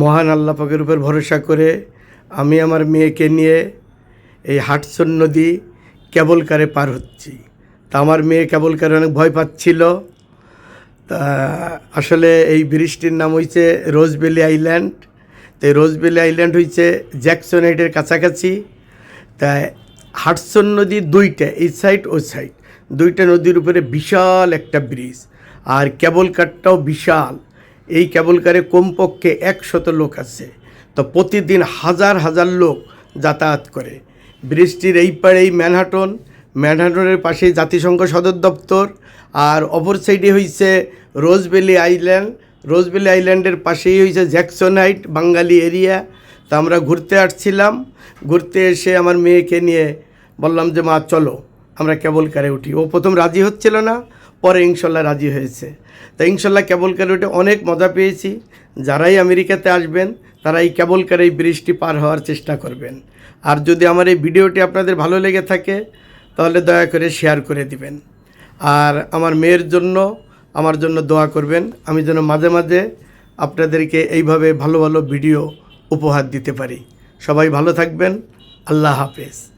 মহান আল্লাহ পাকের উপর ভরসা করে আমি আমার মেয়েকে নিয়ে এই হাটসন নদী কেবল কারে পার হচ্ছি। তা আমার মেয়ে কেবল কারে অনেক ভয় পাচ্ছিল। তা আসলে এই ব্রিজটির নাম হয়েছে রোজবেলি আইল্যান্ড। তো রোজবেলি আইল্যান্ড হয়েছে জ্যাকসন জ্যাকসনাইটের কাছাকাছি। তাই হাটসন নদী দুইটা এই সাইড ও সাইড দুইটা নদীর উপরে বিশাল একটা ব্রিজ আর কেবল কারটাও বিশাল। এই কেবল কারে কমপক্ষে একশত লোক আছে। তো প্রতিদিন হাজার হাজার লোক যাতায়াত করে। ব্রিজটির এই পাড়েই ম্যানহাটন। ম্যানহাটনের পাশেই জাতিসংঘ সদর দপ্তর। আর অপর সাইডে হইছে রোজবেলি আইল্যান্ড। রোজবেলি আইল্যান্ডের পাশেই হইছে জ্যাকসনাইট বাঙালি এরিয়া। তা আমরা ঘুরতে আসছিলাম। ঘুরতে এসে আমার মেয়েকে নিয়ে বললাম যে, মা, চলো, আমরা কেবল কারে উঠি। ও প্রথম রাজি হচ্ছিল না। পরে ইনশাল্লাহ রাজি হয়েছে। তা ইনশাল্লাহ কেবল কারে উঠে অনেক মজা পেয়েছি। যারাই আমেরিকাতে আসবেন তারা এই কেবল কারে এই ব্রিজটি পার হওয়ার চেষ্টা করবেন। আর যদি আমার এই ভিডিওটি আপনাদের ভালো লেগে থাকে, তাহলে দয়া করে শেয়ার করে দিবেন। আর আমার মেয়ের জন্য, আমার জন্য দোয়া করবেন। আমি যেন মাঝে মাঝে আপনাদেরকে এইভাবে ভালো ভালো ভিডিও উপহার দিতে পারি। সবাই ভালো থাকবেন। আল্লাহ হাফেজ।